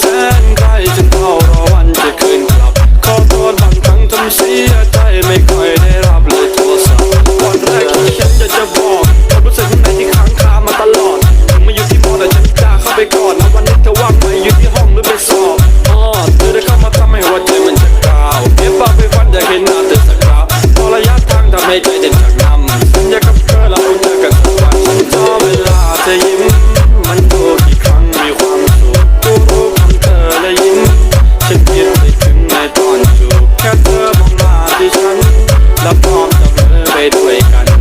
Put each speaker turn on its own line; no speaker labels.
แสนใกลฉันเฝ้ารอวันจะคืนกลับขอโทษบางครั้งทำเสียใจไม่ค่อย the palms of elevator wake.